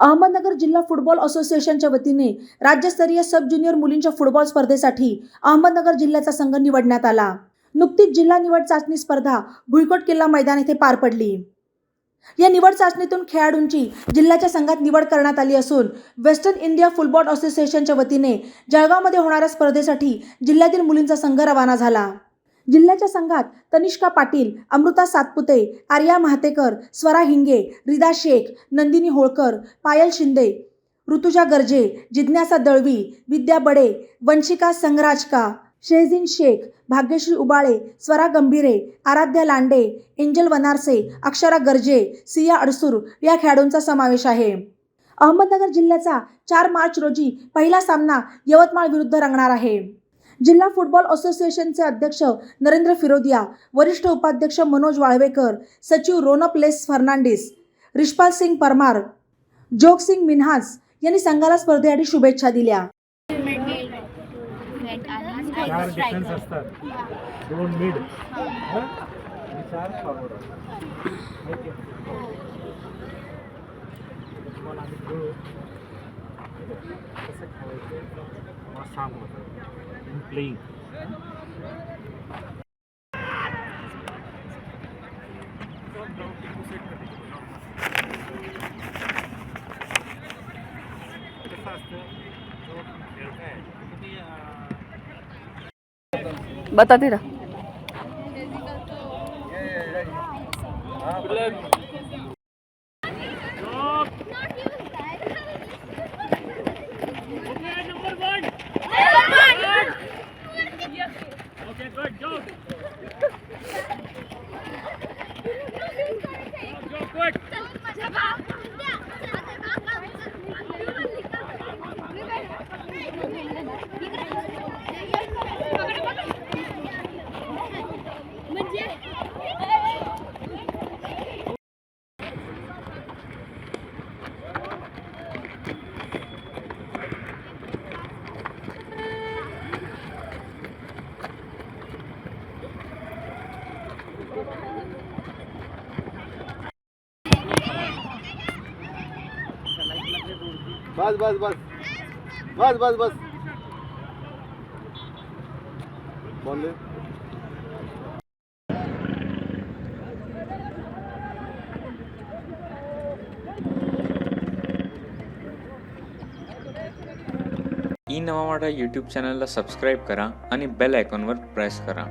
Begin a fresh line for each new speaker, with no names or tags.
अहमदनगर जिल्हा फुटबॉल असोसिएशनच्या वतीने राज्यस्तरीय सब ज्युनियर मुलींच्या फुटबॉल स्पर्धेसाठी अहमदनगर जिल्ह्याचा संघ निवडण्यात आला. नुकतीच जिल्हा निवड चाचणी स्पर्धा भुईकोट किल्ला मैदान येथे पार पडली. या निवड चाचणीतून खेळाडूंची जिल्ह्याच्या संघात निवड करण्यात आली असून वेस्टर्न इंडिया फुटबॉल असोसिएशनच्या वतीने जळगावमध्ये होणाऱ्या स्पर्धेसाठी जिल्ह्यातील मुलींचा संघ रवाना झाला. जिल्ह्याच्या संघात तनिष्का पाटील अमृता सातपुते आर्या महातेकर स्वरा हिंगे रिदा शेख नंदिनी होळकर पायल शिंदे ऋतुजा गर्जे जिज्ञासा दळवी विद्या बडे वंशिका संगराजका शेहझीन शेख भाग्यश्री उबाळे स्वरा गंभीरे आराध्या लांडे एंजल वनारसे अक्षरा गर्जे सिया अडसूर या खेळाडूंचा समावेश आहे. अहमदनगर जिल्ह्याचा चार मार्च रोजी पहिला सामना यवतमाळ विरुद्ध रंगणार आहे. जिल्हा फुटबॉल असोसिएशनचे अध्यक्ष नरेंद्र फिरोदिया वरिष्ठ उपाध्यक्ष मनोज वाळवेकर सचिव रोनप लेस फर्नांडिस रिशपाल सिंग परमार जोग सिंग मिन्हास यांनी संघाला स्पर्धेसाठी शुभेच्छा दिल्या.
कसं खेळायचं मला सांग होतं प्लेईंग
बताते रहा Go!
बस बस बस. बस बस बस. बोल ले
ई नवा मराठा यूट्यूब चॅनलला सबस्क्राईब करा आणि बेल आयकॉनवर प्रेस करा.